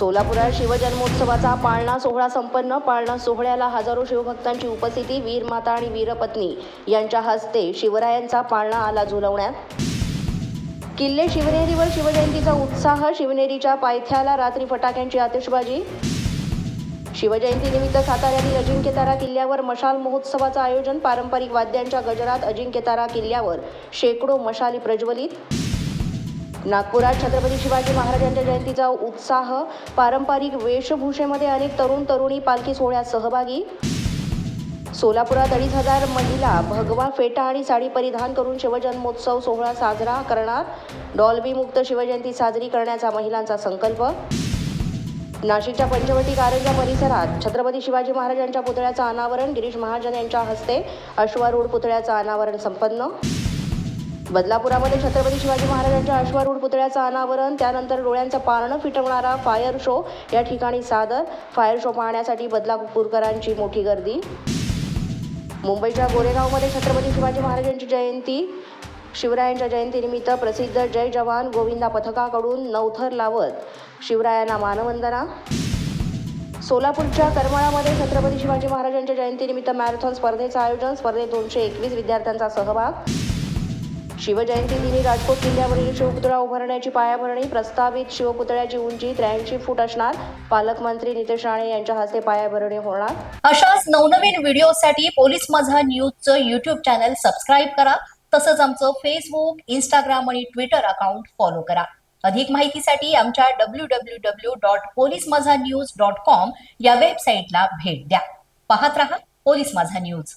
सोलापुरात शिवजन्मोत्सवाचा पाळणा सोहळा संपन्न. पाळणा सोहळ्याला हजारो शिवभक्तांची उपस्थिती वीरमाता आणि वीरपत्नी यांच्या हस्ते शिवरायांचा पाळणा आला झुलवण्यात. किल्ले शिवनेरीवर शिवजयंतीचा उत्साह शिवनेरीच्या पायथ्याला रात्री फटाक्यांची आतिषबाजी. शिवजयंतीनिमित्त साताऱ्यातील अजिंक्यतारा किल्ल्यावर मशाल महोत्सवाचं आयोजन. पारंपरिक वाद्यांच्या गजरात अजिंक्यतारा किल्ल्यावर शेकडो मशाली प्रज्वलित. नागपुरात छत्रपती शिवाजी महाराजांच्या जयंतीचा उत्साह पारंपरिक वेशभूषेमध्ये अनेक तरुण तरुणी पालखी सोहळ्यात सहभागी. सोलापुरात अडीच हजार महिला भगवा फेटा आणि साडी परिधान करून शिवजन्मोत्सव सोहळा साजरा करणार. डॉल्बीमुक्त शिवजयंती साजरी करण्याचा महिलांचा संकल्प. नाशिकच्या पंचवटी कारंजा परिसरात छत्रपती शिवाजी महाराजांच्या पुतळ्याचं अनावरण गिरीश महाजन यांच्या हस्ते अश्वारूढ पुतळ्याचं अनावरण संपन्न. बदलापुरामध्ये छत्रपती शिवाजी महाराजांच्या अश्वारूढ पुतळ्याचं अनावरण त्यानंतर डोळ्यांचं पारणं फिटवणारा फायर शो या ठिकाणी सादर. फायर शो पाहण्यासाठी बदलापूरकरांची मोठी गर्दी. मुंबईच्या गोरेगावमध्ये छत्रपती शिवाजी महाराजांची जयंती. शिवरायांच्या जयंतीनिमित्त प्रसिद्ध जय जवान गोविंदा पथकाकडून नवथर लावत. शिवरायांना मानवंदना. सोलापूरच्या करमाळामध्ये छत्रपती शिवाजी महाराजांच्या जयंतीनिमित्त मॅरेथॉन स्पर्धेचं आयोजन. स्पर्धेत दोनशे एकवीस विद्यार्थ्यांचा सहभाग. शिवजयंती दिनी राजकोट किल्ल्यावरील शिवपुतळा उभारण्याची पायाभरणी प्रस्तावित शिवपुतळ्याची उंची त्र्याऐंशी फूट असणार. पालकमंत्री नितेश राणे यांच्या हस्ते पायाभरणी होणार. अशाच नवनवीन व्हिडिओसाठी पोलीस माझा न्यूजचं युट्यूब चॅनल सबस्क्राईब करा. तसंच आमचं फेसबुक इंस्टाग्राम आणि ट्विटर अकाउंट फॉलो करा. अधिक माहितीसाठी आमच्या W W W dot police Majha news dot com या वेबसाईटला भेट द्या. पाहत रहा पोलीस माझा न्यूज.